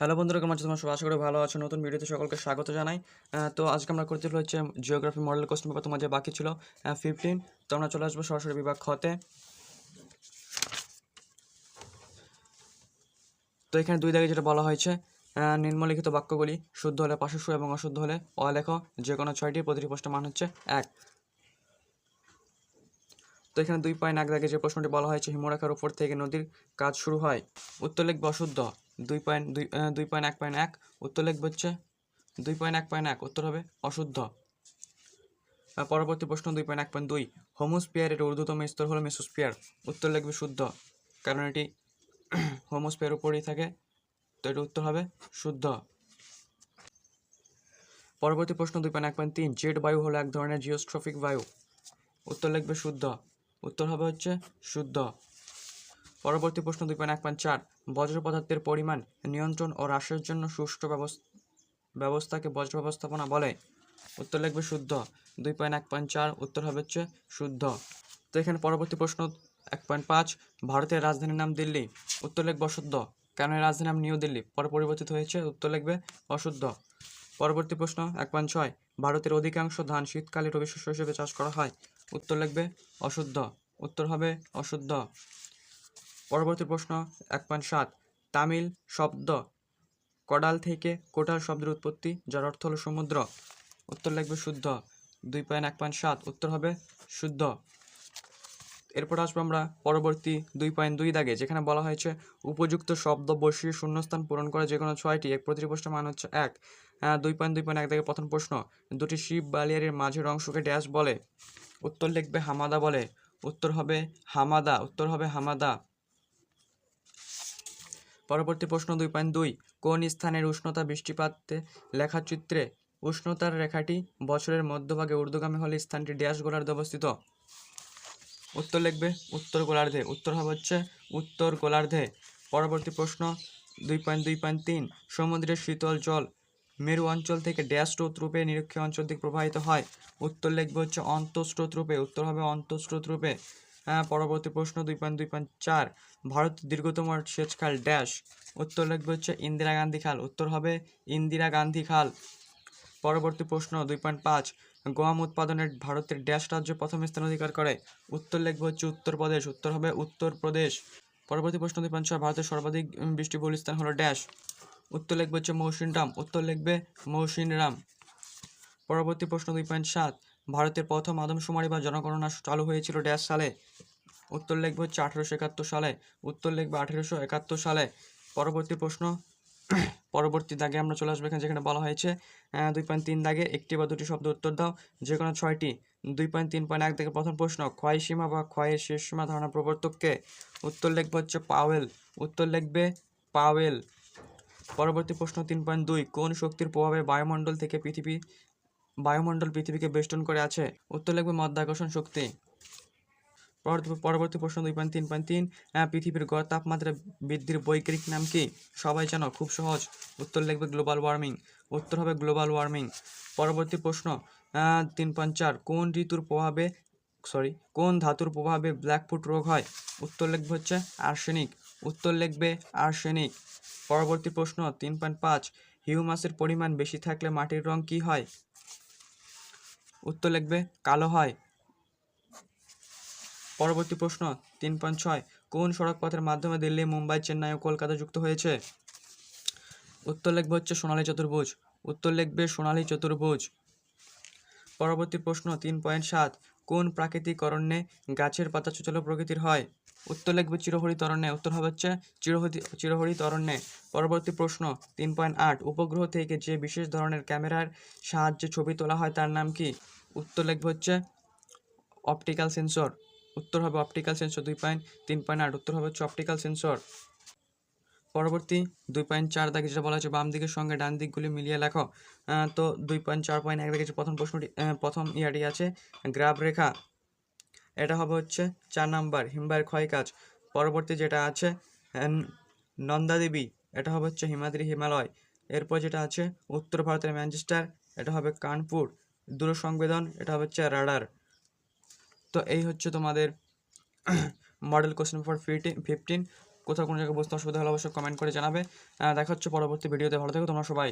Hello বন্ধুরা, কেমন আছো? তোমার সব আশা করি ভালো আছো। নতুন ভিডিওতে সকলকে স্বাগত জানাই। তো আজকে আমরা করতে হচ্ছে জিওগ্রাফি মডেল কোশ্চেন পেপার তোমার যে বাকি ছিল ফিফটিন তো আমরা চলে আসব সরাসরি বিভাগ খতে তো। এখানে দুই দাগে যেটা বলা হয়েছে নিম্নলিখিত বাক্যগুলি শুদ্ধ হলে পাশে সু এবং অশুদ্ধ হলে অলেখ যে কোনো ছয়টি, প্রতিটি প্রশ্নের মান হচ্ছে এক। তো এখানে দুই পয়েন্ট এক দাগে যে প্রশ্নটি বলা হয়েছে, হিমরেখার উপর থেকে নদীর কাজ শুরু হয়, উত্তর লিখবে অশুদ্ধ। দুই পয়েন্ট দুই দুই পয়েন্ট এক পয়েন্ট এক, উত্তর লিখবে হচ্ছে দুই পয়েন্ট এক পয়েন্ট এক, উত্তর হবে অশুদ্ধ। পরবর্তী প্রশ্ন দুই পয়েন্ট এক পয়েন্ট দুই হোমোস্পিয়ারের ঊর্ধ্বতম স্তর হলো মেসোস্পিয়ার উত্তর লিখবে শুদ্ধ, কারণ এটি হোমোস্পিয়ার উপরেই থাকে, তো এর উত্তর হবে শুদ্ধ। পরবর্তী প্রশ্ন দুই পয়েন্ট এক পয়েন্ট তিন, জেট বায়ু হলো এক ধরনের জিওস্ট্রফিক বায়ু, উত্তর লিখবে শুদ্ধ, উত্তর হবে হচ্ছে শুদ্ধ। পরবর্তী প্রশ্ন দুই পয়েন্ট এক পয়েন্ট চার, বজ্র পদার্থের পরিমাণ, নিয়ন্ত্রণ ও হ্রাসের জন্য সুষ্ঠু ব্যবস- ব্যবস্থাকে বজ্র ব্যবস্থাপনা বলে। উত্তর লিখবে শুদ্ধ। দুই পয়েন্ট এক পয়েন্ট চার, উত্তর হবে হচ্ছে শুদ্ধ। তো এখানে পরবর্তী প্রশ্ন এক পয়েন্ট পাঁচ, ভারতের রাজধানীর নাম দিল্লি। উত্তর লিখবে অশুদ্ধ। কেন রাজধানীর নাম নিউ দিল্লি? পরে পরিবর্তিত হয়েছে, উত্তর লিখবে অশুদ্ধ। পরবর্তী প্রশ্ন এক পয়েন্ট ছয়, ভারতের অধিকাংশ ধান শীতকালে রবি শস্য হিসেবে চাষ করা হয়। উত্তর লিখবে অশুদ্ধ। উত্তর হবে অশুদ্ধ। পরবর্তী প্রশ্ন এক পয়েন্ট সাত। তামিল শব্দ কডাল থেকে কোটাল শব্দের উৎপত্তি, যার অর্থ হলো সমুদ্র। উত্তর লিখবে শুদ্ধ। দুই পয়েন্ট এক পয়েন্ট সাত। উত্তর হবে শুদ্ধ। এরপর আসব আমরা পরবর্তী দুই পয়েন্ট দুই দাগে, যেখানে বলা হয়েছে উপযুক্ত শব্দ বসিয়ে শূন্যস্থান পূরণ করে যে কোনো ছয়টি। এক প্রতিটি প্রশ্নের মান হচ্ছে এক। দুই পয়েন্ট দুই পয়েন্ট এক দাগে প্রথম প্রশ্ন, দুটি শিব বালিয়ারের মাঝের অংশকে ড্যাশ বলে। উত্তর লিখবে হামাদা বলে। উত্তর হবে হামাদা। উত্তর হবে হামাদা। পরবর্তী প্রশ্ন দুই পয়েন্ট দুই, কোন স্থানের উষ্ণতা বৃষ্টিপাতে লেখাচিত্রে উষ্ণতার রেখাটি বছরের মধ্যভাগে ঊর্ধ্বগামী হলে স্থানটি ড্যাশ গোলার্ধে অবস্থিত? উত্তর লিখবে উত্তর গোলার্ধে। উত্তর হবে হচ্ছে উত্তর গোলার্ধে। পরবর্তী প্রশ্ন দুই পয়েন্ট দুই পয়েন্ট তিন, সমুদ্রের শীতল জল মেরু অঞ্চল থেকে ড্যাশ স্রোত রূপে নিরক্ষীয় অঞ্চল দিকে প্রবাহিত হয়। উত্তর লিখবে হচ্ছে অন্তঃস্রোত রূপে। উত্তর হবে অন্তঃস্রোত রূপে। পরবর্তী প্রশ্ন দুই পয়েন্ট দুই পয়েন্ট চার। ভারতের দীর্ঘতম সেচ খাল ড্যাশ। উত্তর লিখবে হচ্ছে ইন্দিরা গান্ধী খাল। উত্তর হবে ইন্দিরা গান্ধী খাল। পরবর্তী প্রশ্ন দুই পয়েন্ট পাঁচ। গম উৎপাদনের ভারতের ড্যাশ রাজ্য প্রথম স্থান অধিকার করে। উত্তর লিখবে হচ্ছে উত্তরপ্রদেশ। উত্তর হবে উত্তরপ্রদেশ। পরবর্তী প্রশ্ন দুই পয়েন্ট ছয়। ভারতের সর্বাধিক বৃষ্টিবহুল স্থান হলো ড্যাশ। উত্তর লিখবে হচ্ছে মৌসিনরাম উত্তর লেখবে মৌসিনরাম পরবর্তী প্রশ্ন দুই পয়েন্ট সাত। ভারতের প্রথম আদমশুমারি বা জনগণনা চালু হয়েছিল ড্যাশ সালে। উত্তর লিখবে হচ্ছে আঠেরোশো একাত্তর সালে, উত্তর লিখবে আঠেরোশো একাত্তর সালে। পরবর্তী প্রশ্ন, পরবর্তী দাগে আমরা চলে আসব এখানে যেখানে বলা হয়েছে। দুই পয়েন্ট তিন দাগে একটি বা দুটি শব্দ উত্তর দাও যে কোনো ছয়টি। দুই পয়েন্ট তিন পয়েন্ট এক দাগে প্রথম প্রশ্ন, ক্ষয় সীমা বা ক্ষয়ের শেষ সীমা ধারণা প্রবর্তককে? উত্তর লিখবে হচ্ছে পাওয়েল। উত্তর লিখবে পাওয়েল। পরবর্তী প্রশ্ন তিন পয়েন্ট দুই, কোন শক্তির প্রভাবে বায়ুমণ্ডল থেকে পৃথিবী বায়ুমণ্ডল পৃথিবীকে বেষ্টন করে আছে। উত্তর লিখবে মধ্যাকর্ষণ শক্তি। পরবর্তী- পরবর্তী প্রশ্ন দুই পয়েন্ট, তিন পয়েন্ট, তিন। পৃথিবীর গড় তাপমাত্রা বৃদ্ধির বৈজ্ঞানিক নাম কি? সবাই জানো, খুব সহজ। উত্তর লিখবে গ্লোবাল ওয়ার্মিং। উত্তর হবে গ্লোবাল ওয়ার্মিং। পরবর্তী প্রশ্ন তিন পয়েন্ট চার। কোন ঋতুর প্রভাবে, সরি, কোন ধাতুর প্রভাবে ব্ল্যাকফুট রোগ হয়? উত্তর লিখবে হচ্ছে আর্সেনিক। উত্তর লিখবে আর্সেনিক। পরবর্তী প্রশ্ন, তিন পয়েন্ট পাঁচ। হিউমাসের পরিমাণ বেশি থাকলে মাটির রং কি হয়? উত্তর লিখবে কালো হয়। পরবর্তী প্রশ্ন, তিন পয়েন্ট ছয়, কোন সড়কপথের মাধ্যমে দিল্লি, মুম্বাই, চেন্নাই ও কলকাতা যুক্ত হয়েছে? উত্তর লিখবে হচ্ছে সোনালী চতুর্ভুজ। উত্তর লিখবে সোনালী চতুর্ভুজ। পরবর্তী প্রশ্ন তিন পয়েন্ট সাত, কোন প্রাকৃতিক অরণ্যে গাছের পাতা সুচালো প্রকৃতির হয়? উত্তর লিখবে চিরহরিত অরণ্যে উত্তর হবে হচ্ছে চিরহরি চিরহরিত অরণ্যে পরবর্তী প্রশ্ন তিন পয়েন্ট আট, উপগ্রহ থেকে যে বিশেষ ধরনের ক্যামেরার সাহায্যে ছবি তোলা হয় তার নাম কি? উত্তর লিখবে হচ্ছে অপটিক্যাল সেন্সর। উত্তর হবে অপটিক্যাল সেন্সর, দুই পয়েন্ট তিন পয়েন্ট আট, উত্তর হবে হচ্ছে অপটিক্যাল সেন্সর। পরবর্তী দুই পয়েন্ট চার দাগে যেটা বলা হচ্ছে বাম দিকের সঙ্গে ডান দিকগুলি মিলিয়ে লেখো। তো দুই পয়েন্ট চার পয়েন্ট এক দাগে প্রথম প্রশ্নটি প্রথম ইয়াটি আছে, গ্রাফ রেখা। এটা হবে হচ্ছে চার নাম্বার, হিমবাহের ক্ষয় কাজ। পরবর্তী যেটা আছে নন্দা দেবী এটা হবে হচ্ছে হিমাদ্রি হিমালয়। এরপর যেটা আছে, উত্তর ভারতের ম্যানচেস্টার। এটা হবে কানপুর। দূর সংবেদন এটা হচ্ছে রাডার। তো এই হচ্ছে তোমাদের মডেল কোশ্চেন ফর ফিফটিন। কোথাও কোনো জায়গায় বুঝতে অসুবিধা হলে অবশ্যই কমেন্ট করে জানাবে। দেখা হচ্ছে পরবর্তী ভিডিওতে ভালো থেকো, তোমরা সবাই।